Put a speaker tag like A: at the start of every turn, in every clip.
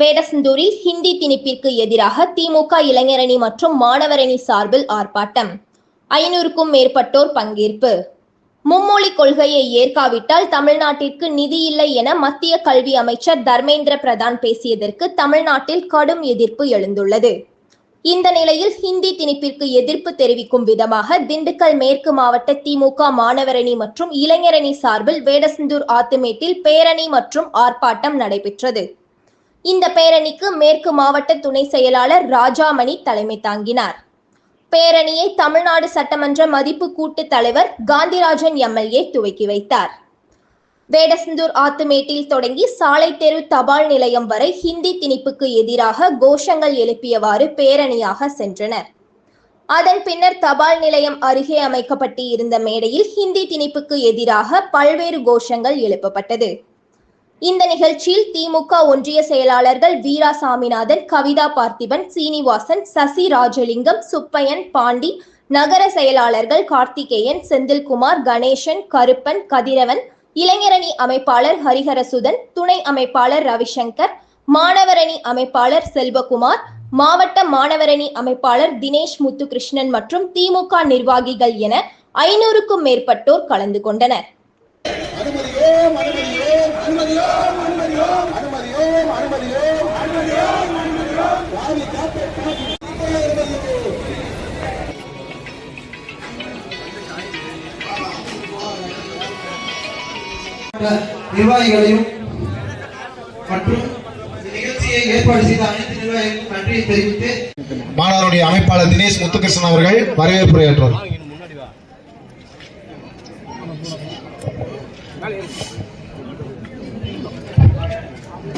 A: வேடசந்தூரில் ஹிந்தி திணிப்பிற்கு எதிராக திமுக இளைஞரணி மற்றும் மாணவரணி சார்பில் ஆர்ப்பாட்டம். ஐநூறுக்கும் மேற்பட்டோர் பங்கேற்பு. மும்மொழி கொள்கையை ஏற்காவிட்டால் தமிழ்நாட்டிற்கு நிதி இல்லை என மத்திய கல்வி அமைச்சர் தர்மேந்திர பிரதான் பேசியதற்கு தமிழ்நாட்டில் கடும் எதிர்ப்பு எழுந்துள்ளது. இந்த நிலையில் ஹிந்தி திணிப்பிற்கு எதிர்ப்பு தெரிவிக்கும் விதமாக திண்டுக்கல் மேற்கு மாவட்ட திமுக மாணவரணி மற்றும் இளைஞரணி சார்பில் வேடசந்தூர் ஆத்துமேட்டில் பேரணி மற்றும் ஆர்ப்பாட்டம் நடைபெற்றது. இந்த பேரணிக்கு மேற்கு மாவட்ட துணை செயலாளர் ராஜாமணி தலைமை தாங்கினார். பேரணியை தமிழ்நாடு சட்டமன்ற மதிப்பு கூட்டு தலைவர் காந்திராஜன் எம்எல்ஏ துவக்கி வைத்தார். வேடசந்தூர் ஆத்துமேட்டில் தொடங்கி சாலை தெரு தபால் நிலையம் வரை ஹிந்தி திணிப்புக்கு எதிராக கோஷங்கள் எழுப்பியவாறு பேரணியாக சென்றனர். அதன் பின்னர் தபால் நிலையம் அருகே அமைக்கப்பட்டு இருந்த மேடையில் ஹிந்தி திணிப்புக்கு எதிராக பல்வேறு கோஷங்கள் எழுப்பப்பட்டது. இந்த நிகழ்ச்சியில் திமுக ஒன்றிய செயலாளர்கள் வீரா சாமிநாதன் கவிதா பார்த்திபன் சீனிவாசன் சசி ராஜலிங்கம் சுப்பையன் பாண்டி நகர செயலாளர்கள் கார்த்திகேயன் செந்தில்குமார் கணேசன் கருப்பன் கதிரவன் இளைஞரணி அமைப்பாளர் ஹரிஹரசுதன் துணை அமைப்பாளர் ரவிசங்கர் மாணவரணி அமைப்பாளர் செல்வகுமார் மாவட்ட மாணவரணி அமைப்பாளர் தினேஷ் முத்துகிருஷ்ணன் மற்றும் திமுக நிர்வாகிகள் என ஐநூறுக்கும் மேற்பட்டோர் கலந்து கொண்டனர்.
B: நிர்வாகிகளையும் மற்றும் நிகழ்ச்சியை ஏற்பாடு செய்த அனைத்து நிர்வாகிகளுக்கும் நன்றியை தெரிவித்து
C: மாணவருடைய அமைப்பாளர் தினேஷ் முத்துகிருஷ்ணன் அவர்கள் வரவேற்புரையாற்றுவார்.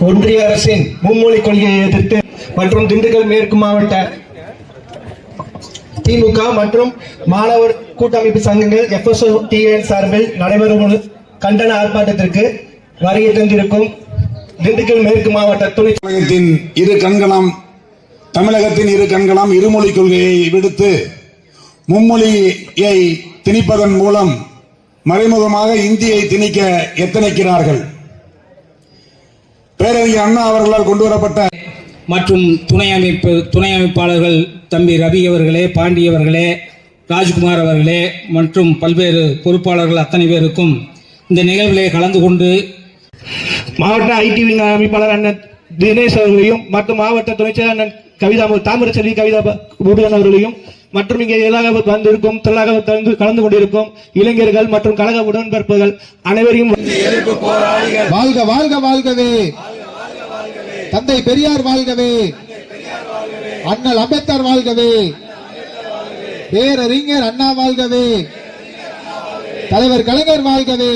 D: ஒன்றிய அரசின் மும்மொழி கொள்கையை எதிர்த்து மற்றும் திண்டுக்கல் மேற்கு மாவட்ட திமுக மற்றும் மாணவர் கூட்டமைப்பு சங்கங்கள் எஃப்எஸ்ஓ டிஎன் சார்பில் நடைபெறும் கண்டன ஆர்ப்பாட்டத்திற்கு வருகை தந்திருக்கும் திண்டுக்கல் மேற்கு மாவட்ட துணை
E: தமிழகத்தின் இரு கண்களாம் தமிழகத்தின் இரு கண்களாம் இருமொழி கொள்கையை விடுத்து மும்மொழியை திணிப்பதன் மூலம் மறைமுகமாக இந்தியை திணிக்க எத்தனைக்கிறார்கள்? பேரறிஞர் அண்ணா அவர்களால் கொண்டு வரப்பட்ட
F: மற்றும் துணை அமைப்பு துணை அமைப்பாளர்கள் தம்பி ரவி அவர்களே பாண்டி அவர்களே ராஜ்குமார் அவர்களே மற்றும் பல்வேறு பொறுப்பாளர்கள் அத்தனை பேருக்கும் இந்த நிகழ்விலே கலந்து கொண்டு
D: மாவட்ட ஐடி விங் அமைப்பாளர் அண்ணன் தினேஷ் அவர்களையும் மற்றும் மாவட்ட துணை செயலர் அண்ணன் கவிதா தாமிரச்செல்வி கவிதா பூபதன் அவர்களையும் மற்றும் இங்கே எதிராக வந்திருக்கும் தொழிலாக கலந்து கலந்து கொண்டிருக்கும் இளைஞர்கள் மற்றும் கழக உடன்பிறப்புகள் அனைவரையும்
C: வாழ்க வாழ்க வாழ்கவே. தந்தை பெரியார் வாழ்கவே. அண்ணல் அம்பேத்கர் வாழ்கவே. பேரறிஞர் அண்ணா வாழ்கவே. தலைவர் கலைஞர் வாழ்கவே